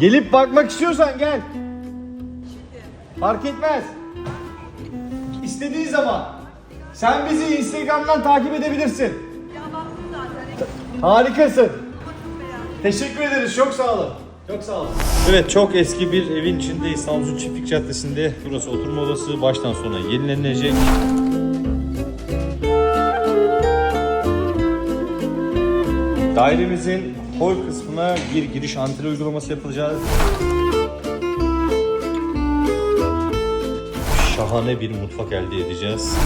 Gelip bakmak istiyorsan gel. Fark etmez. İstediğin zaman. Sen bizi Instagram'dan takip edebilirsin. Harikasın. Teşekkür ederiz. Çok sağ olun. Çok sağ olun. Evet çok eski bir evin içindeyiz. Samsun Çiftlik Caddesi'nde. Burası oturma odası. Baştan sona yenilenecek. Dairemizin hol kısmına bir giriş antre uygulaması yapılacak. Şahane bir mutfak elde edeceğiz.